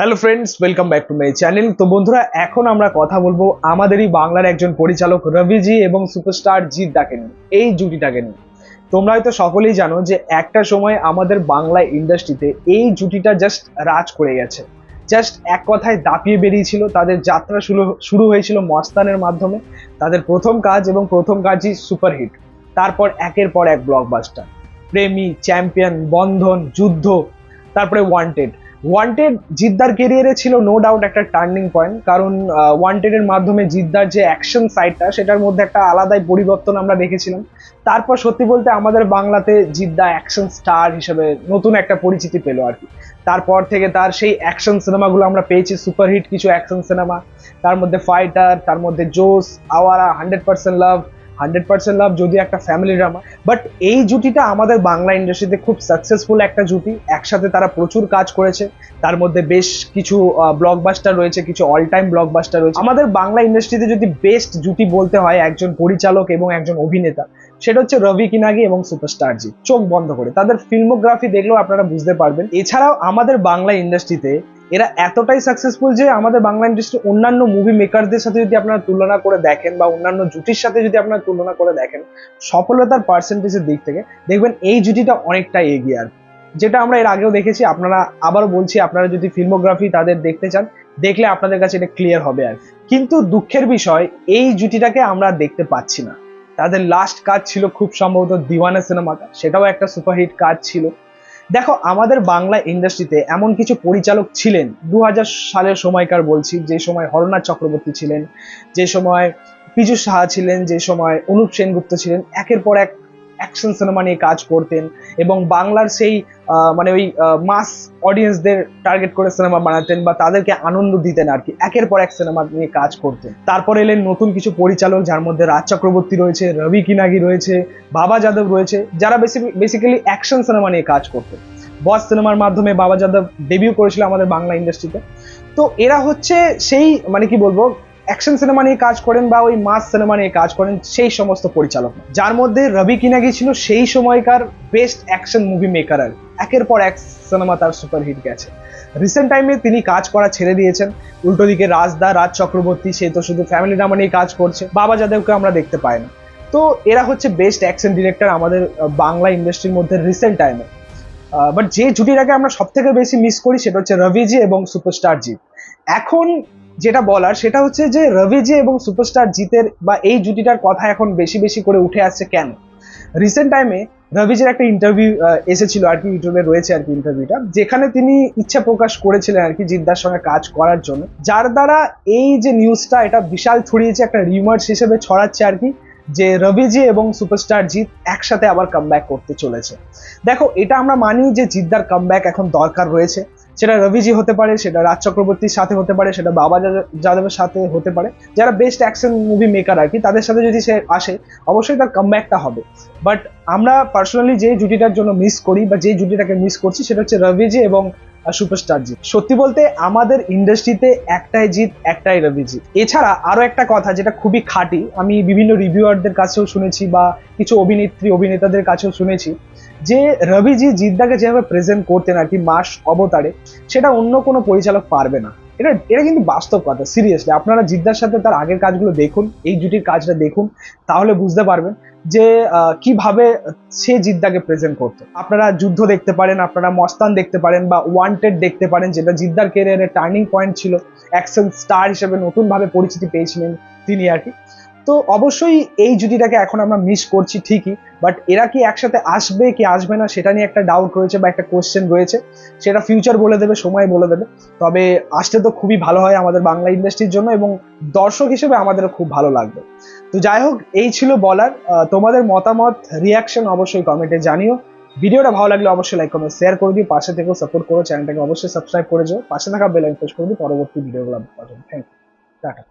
Hello friends welcome back to my channel তো বন্ধুরা, এখন আমরা কথা বলব আমাদেরই বাংলার একজন পরিচালক রবিজি এবং সুপারস্টার জিৎ দাকে নিয়ে, এই জুটিটাকে নিয়ে। তোমরা হয়তো সকলেই জানো যে একটা সময় আমাদের বাংলা ইন্ডাস্ট্রিতে এই জুটিটা জাস্ট রাজ করে গেছে। জাস্ট এক কথায় দাপিয়ে বেরিয়েছিল, তাদের যাত্রা শুরু শুরু হয়েছিল মস্তানের মাধ্যমে। তাদের প্রথম কাজ এবং প্রথম কাজই সুপারহিট তারপর একের পর এক ব্লকবাস্টার প্রেমী চ্যাম্পিয়ন বন্ধন, যুদ্ধ, তারপরে ওয়ান্টেড ওয়ান্টেড জিদ্দার কেরিয়ারে ছিল নো ডাউট একটা টার্নিং পয়েন্ট কারণ ওয়ান্টেড এর মাধ্যমে জিদ্দার যে অ্যাকশন সাইডটা সেটার মধ্যে একটা আলাদাই পরিবর্তন আমরা দেখেছিলাম। তারপর সত্যি বলতে আমাদের বাংলাতে জিদ্দা অ্যাকশন স্টার হিসেবে নতুন একটা পরিচিতি পেল আর কি। তারপর থেকে তার সেই অ্যাকশন সিনেমাগুলো আমরা পেয়েছি সুপারহিট কিছু অ্যাকশন সিনেমা তার মধ্যে ফাইটার তার মধ্যে Josh Awara hundred percent love hundred percent love যদি একটা ফ্যামিলি ড্রামা বাট এই জুটিটা আমাদের বাংলা ইন্ডাস্ট্রিতে খুব সাকসেসফুল একটা জুটি। একসাথে তারা প্রচুর কাজ করেছে। তার মধ্যে বেশ কিছু ব্লকবাস্টার রয়েছে, কিছু অল টাইম ব্লকবাস্টার রয়েছে। আমাদের বাংলা ইন্ডাস্ট্রিতে যদি বেস্ট জুটি বলতে হয় একজন পরিচালক এবং একজন অভিনেতা, সেটা হচ্ছে রবি কিনাগি এবং সুপারস্টার জি। চোখ বন্ধ করে। তাদের ফিল্মোগ্রাফি দেখলেও আপনারা বুঝতে পারবেন। এছাড়াও আমাদের বাংলা ইন্ডাস্ট্রিতে এরা এতটাই সাকসেসফুল যে আমাদের বাংলা ইন্ডাস্ট্রি অন্যান্য মুভি মেকারদের সাথে যদি আপনারা তুলনা করে দেখেন বা অন্যান্য জুটির সাথে যদি আপনারা তুলনা করে দেখেন, সফলতার পার্সেন্টেজের দিক থেকে দেখবেন এই জুটিটা অনেকটাই এগিয়ে আর যেটা আমরা এর আগেও দেখেছি, আপনারা আবার বলছি, আপনারা যদি ফিল্মোগ্রাফি তাদের দেখতে চান, দেখলে আপনাদের কাছে এটা ক্লিয়ার হবে আর। কিন্তু দুঃখের বিষয়, এই জুটিটাকে আমরা দেখতে পাচ্ছি না। তাদের লাস্ট কাজ ছিল খুব সম্ভবত দিওয়ানা সিনেমাটা, সেটাও একটা সুপারহিট কাজ ছিল। দেখো, আমাদের বাংলা ইন্ডাস্ট্রিতে এমন কিছু পরিচালক ছিলেন দু হাজার সালের সময়কার বলছি, যে সময় হরনাথ চক্রবর্তী ছিলেন, যে সময় পীযুষ সাহা ছিলেন, যে সময় অনুপ সেনগুপ্ত ছিলেন, একের পর এক অ্যাকশন সিনেমা নিয়ে কাজ করতেন এবং বাংলার সেই মানে ওই মাস অডিয়েন্সদের টার্গেট করে সিনেমা বানাতেন বা তাদেরকে আনন্দ দিতেন আর কি। একের পর এক সিনেমা নিয়ে কাজ করতেন। তারপর এলেন নতুন কিছু পরিচালক যার মধ্যে রাজ চক্রবর্তী রয়েছে, রবি কিনাগি রয়েছে, বাবা যাদব রয়েছে, যারা বেসিক্যালি অ্যাকশন সিনেমা নিয়ে কাজ করতেন। বস সিনেমার মাধ্যমে বাবা যাদব ডেবিউ করেছিল আমাদের বাংলা ইন্ডাস্ট্রিতে তো এরা হচ্ছে সেই মানে কি বলব অ্যাকশন সিনেমা নিয়ে কাজ করেন বা ওই মাস সিনেমা নিয়ে কাজ করেন, সেই সমস্ত পরিচালক। যার মধ্যে রবি কিনাগি ছিল, সেই সময়কার বেস্ট অ্যাকশন মুভি মেকার আর। একের পর এক সিনেমা তার সুপারহিট গেছে। রিসেন্ট টাইমে তিনি কাজ করা ছেড়ে দিয়েছেন। উল্টো দিকে রাজদা, রাজ চক্রবর্তী, সে তো শুধু ফ্যামিলি ড্রামা নিয়ে কাজ করছে। বাবা যাদেরকে আমরা দেখতে পাই না। তো এরা হচ্ছে বেস্ট অ্যাকশন ডিরেক্টর আমাদের বাংলা ইন্ডাস্ট্রির মধ্যে রিসেন্ট টাইমে বাট যে জুটিটাকে আমরা সব থেকে বেশি মিস করি, সেটা হচ্ছে রবিজি এবং সুপারস্টার জিৎ এখন যেটা বলার, সেটা হচ্ছে যে রবিজি এবং সুপারস্টার জিতের বা এই জুটিটার কথা এখন বেশি বেশি করে উঠে আসছে কেন? রিসেন্ট টাইমে রবিজির একটা ইন্টারভিউ এসেছিল আর কি, ইউটিউবে রয়েছে আর কি ইন্টারভিউটা যেখানে তিনি ইচ্ছা প্রকাশ করেছিলেন আর কি জিদ্দার সঙ্গে কাজ করার জন্য। যার দ্বারা এই যে নিউজটা এটা বিশাল ছড়িয়েছে, একটা রিমার্স হিসেবে ছড়াচ্ছে আর কি, যে রবিজি এবং সুপারস্টার জিৎ একসাথে আবার কামব্যাক করতে চলেছে। দেখো, এটা আমরা মানি যে জিদ্দার কামব্যাক এখন দরকার রয়েছে। সেটা রবিজি হতে পারে, সেটা রাজ চক্রবর্তীর সাথে হতে পারে, সেটা বাবা যাদব- যাদবের সাথে হতে পারে। যারা বেস্ট অ্যাকশন মুভি মেকার আর কি, তাদের সাথে যদি সে আসে, অবশ্যই তার কামব্যাকটা হবে। বাট আমরা পার্সোনালি যে জুটিটার জন্য মিস করি বা যে জুটিটাকে মিস করছি, সেটা হচ্ছে রবিজি এবং সুপারস্টার জিৎ। সত্যি বলতে আমাদের ইন্ডাস্ট্রিতে একটাই জিৎ, একটাই রবি জিৎ। এছাড়া আরও একটা কথা যেটা খুবই খাঁটি, আমি বিভিন্ন রিভিউয়ারদের কাছেও শুনেছি বা কিছু অভিনেত্রী, অভিনেতাদের কাছেও শুনেছি যে রবিজি জিৎদাকে যেভাবে প্রেজেন্ট করতেন আর কি মাস অবতারে, সেটা অন্য কোনো পরিচালক পারবে না। এটা এটা কিন্তু বাস্তব কথা সিরিয়াসলি আপনারা জিদ্দার সাথে তার আগের কাজগুলো দেখুন, এই জুটির কাজটা দেখুন, তাহলে বুঝতে পারবেন যে কীভাবে সে জিদ্দাকে প্রেজেন্ট করতো। আপনারা যুদ্ধ দেখতে পারেন, আপনারা মস্তান দেখতে পারেন বা ওয়ান্টেড দেখতে পারেন, যেটা জিদ্দার কেরিয়ারের টার্নিং পয়েন্ট ছিল। অ্যাকশন স্টার হিসেবে নতুনভাবে পরিচিতি পেয়েছিলেন তিনি আর কি। তো অবশ্যই এই জুটিটাকে এখন আমরা মিস করছি ঠিকই বাট এরা কি একসাথে আসবে কি আসবে না সেটা নিয়ে একটা ডাউট রয়েছে বা একটা কোশ্চেন রয়েছে। সেটা ফিউচার বলে দেবে, সময় বলে দেবে। তবে আসলে তো খুবই ভালো হয় আমাদের বাংলা ইন্ডাস্ট্রির জন্য এবং দর্শক হিসেবে আমাদেরও খুব ভালো লাগবে। তো যাই হোক, এই ছিল বলার। তোমাদের মতামত রিয়াকশন অবশ্যই কমেন্টে জানিও। ভিডিওটা ভালো লাগলে অবশ্যই লাইক কমেন্ট শেয়ার করে দিও। পাশে থেকেও সাপোর্ট করো চ্যানেলটাকে অবশ্যই সাবস্ক্রাইব করে যাও। পাশে থাকা বেল আইকন প্রেস করে দিও। পরবর্তী ভিডিওগুলো পাওয়ার থ্যাংক ইউ টাটা